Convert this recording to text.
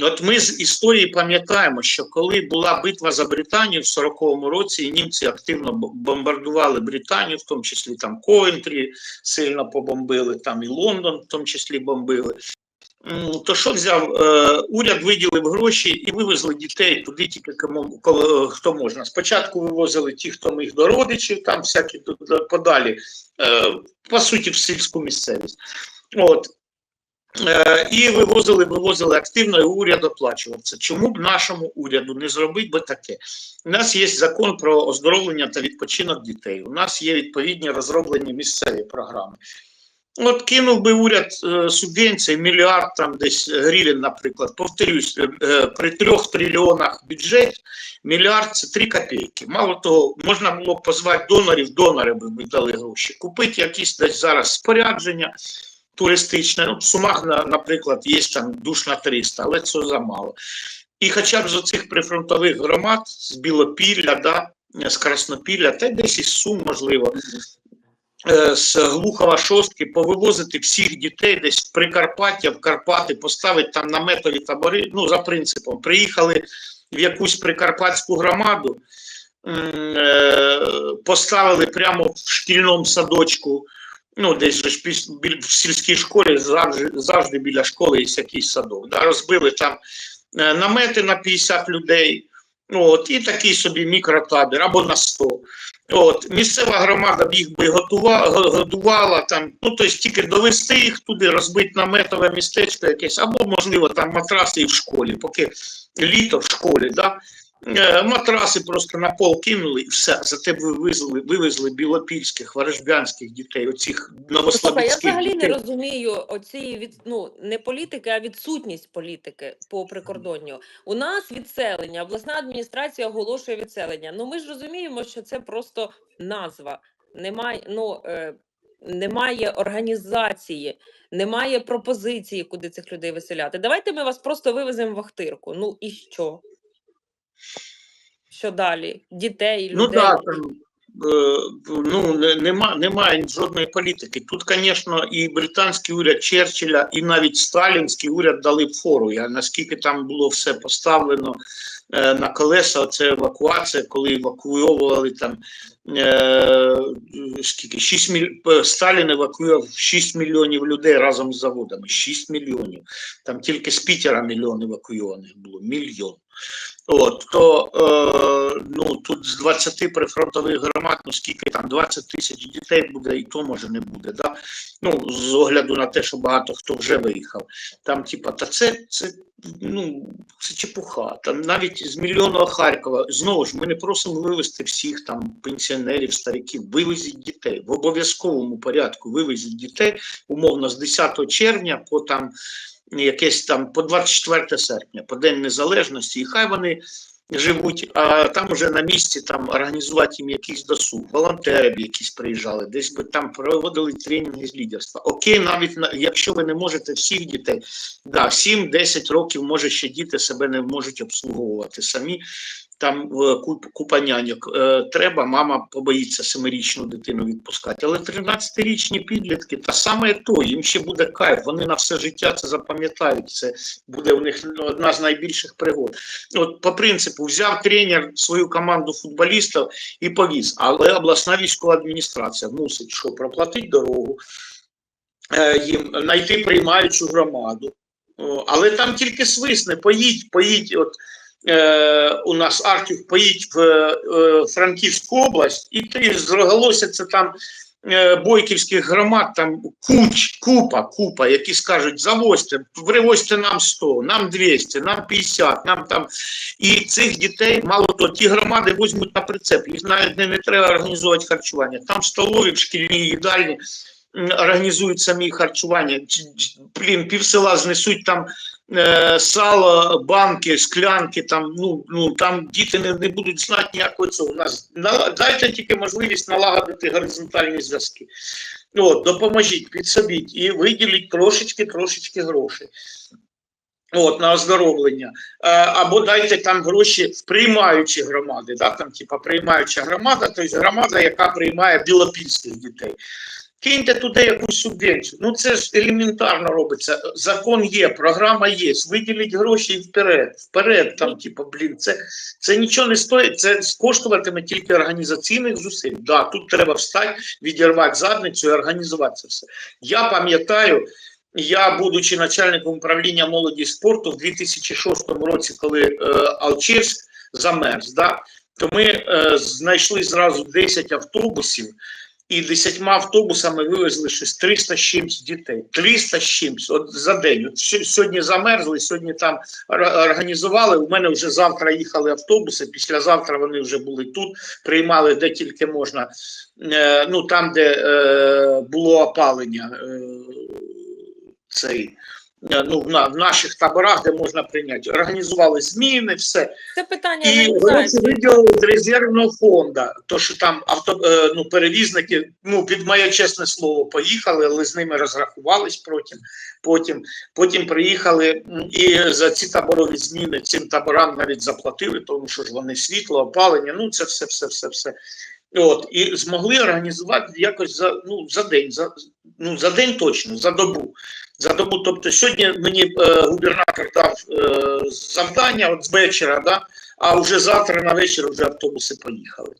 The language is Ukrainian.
От ми з історії пам'ятаємо, що коли була битва за Британію в 40-му році, і німці активно бомбардували Британію, в тому числі там Ковентрі сильно побомбили, там і Лондон в тому числі бомбили. То що взяв е, уряд, виділив гроші і вивезли дітей туди, тільки кому хто можна. Спочатку вивозили ті, хто міг до родичів, там всякі подалі, е, по суті, в сільську місцевість. От. Е, І вивозили, вивозили активно, і уряд оплачував це. Чому б нашому уряду не зробити би таке? У нас є закон про оздоровлення та відпочинок дітей. У нас є відповідні розроблені місцеві програми. От кинув би уряд е, субвенції, мільярд там десь гривень, наприклад. Повторюсь, е, при трьох трильйонах бюджет мільярд це три копійки. Мало того, можна було б позвати донорів, донори би дали гроші. Купити якісь десь зараз спорядження туристичне. Ну, в Сумах, наприклад, є там душ на 300, але це замало. І хоча б з оцих прифронтових громад, з Білопілля, да, з Краснопілля, та десь із Сум, можливо, е, з Глухова шостки повивозити всіх дітей десь в Прикарпаття, в Карпати, поставити там наметові табори. Ну, за принципом, приїхали в якусь прикарпатську громаду, е, поставили прямо в шкільному садочку. Ну, десь ж в сільській школі завжди, завжди біля школи є якийсь садок. Да? Розбили там е, намети на 50 людей. От, і такий собі мікротабір або на 100. От, місцева громада їх би готувала, годувала там, ну тобто тільки довести їх туди, розбити наметове містечко якесь, або, можливо, там матраси і в школі, поки літо в школі, да? Е, матраси просто на пол кинули і все. Зате б вивезли, вивезли білопільських, ворожбянських дітей, оцих Слухай, я новослобідських взагалі не розумію оці від ну не політики, а відсутність політики по прикордонню. У нас відселення, обласна адміністрація оголошує відселення. Ну ми ж розуміємо, що це просто назва. Немає, ну е, немає організації, немає пропозиції, куди цих людей виселяти. Давайте ми вас просто вивеземо в Ахтирку. Ну і що? Що далі? Дітей, людей. Ну так, е, ну, не- нема, немає жодної політики. Тут, звісно, і британський уряд Черчилля, і навіть сталінський уряд дали фору. Я, наскільки там було все поставлено е, на колеса, це евакуація, коли евакуйовували там е, скільки 6 міль... е, Сталін евакуював 6 мільйонів людей разом з заводами. 6 мільйонів. Там тільки з Пітера мільйон евакуйованих було. Мільйон. От, то е, ну, тут з 20 прифронтових громад, ну скільки там 20 тисяч дітей буде, і то може не буде. Да? Ну, з огляду на те, що багато хто вже виїхав. Там, типа, та це, це, ну, це чепуха. Там навіть з мільйонного Харкова, знову ж, ми не просимо вивезти всіх там пенсіонерів, стариків, вивезіть дітей. В обов'язковому порядку вивезіть дітей, умовно, з 10 червня по там якесь там по 24 серпня, по День Незалежності, і хай вони живуть, а там уже на місці там організувати їм якийсь досуг, волонтери б якісь приїжджали, десь би там проводили тренінги з лідерства. Окей, навіть на- якщо ви не можете всіх дітей, да, 7-10 років може ще діти себе не можуть обслуговувати самі. Там е, куп- купа няньок е, треба, мама побоїться семирічну дитину відпускати. Але 13-річні підлітки, та саме то, їм ще буде кайф, вони на все життя це запам'ятають. Це буде у них одна з найбільших пригод. От по принципу взяв тренер свою команду футболістів і повіз, але обласна військова адміністрація мусить що проплатити дорогу, е, їм знайти приймаючу громаду. Але там тільки свисне, поїдь, поїдь. От е, у нас Артюх поїдь в е, Франківську область, і ти зрогалося це там е, бойківських громад, там куч, купа, купа, які скажуть, завозьте, привозьте нам 100, нам 200, нам 50, нам там. І цих дітей, мало того, ті громади візьмуть на прицеп, їх навіть не, не треба організовувати харчування. Там столові, шкільні їдальні організують самі харчування. Блін, пів села знесуть там е, сало, банки, склянки, там, ну, ну, там діти не, не будуть знати ніякого цього. У нас на, дайте тільки можливість налагодити горизонтальні зв'язки. От, допоможіть, підсобіть і виділіть трошечки-трошечки грошей. От, на оздоровлення. Е, або дайте там гроші в приймаючі громади, да, там, типа, приймаюча громада, тобто громада, яка приймає білопільських дітей. Киньте туди якусь субвенцію. Ну це ж елементарно робиться. Закон є, програма є. Виділіть гроші вперед. Вперед, там, типу, блін, це, це нічого не стоїть, це коштуватиме тільки організаційних зусиль. Да, тут треба встати, відірвати задницю і організувати це все. Я пам'ятаю, я, будучи начальником управління молоді спорту в 2006 році, коли е, Алчевськ замерз, да, то ми е, знайшли зразу 10 автобусів і 10 автобусами вивезли щось 300 з чимсь дітей. 300 з чимсь от за день. От сьогодні замерзли, сьогодні там організували. У мене вже завтра їхали автобуси. Післязавтра вони вже були тут, приймали де тільки можна. Е, ну там, де е, було опалення. Е, цей. Е, Ну, в, на, в наших таборах, де можна прийняти, організували зміни, все. Це питання І гроші виділили з резервного фонду. То, що там авто, е, ну, перевізники, ну, під моє чесне слово, поїхали, але з ними розрахувались потім. Потім, потім приїхали і за ці таборові зміни цим таборам навіть заплатили, тому що ж вони світло, опалення, ну це все, все, все, все. От, і змогли організувати якось за, ну, за день, за, ну, за день точно, за добу. За добу. Тобто сьогодні мені е, губернатор дав е, завдання от з вечора, да, а вже завтра на вечір вже автобуси поїхали.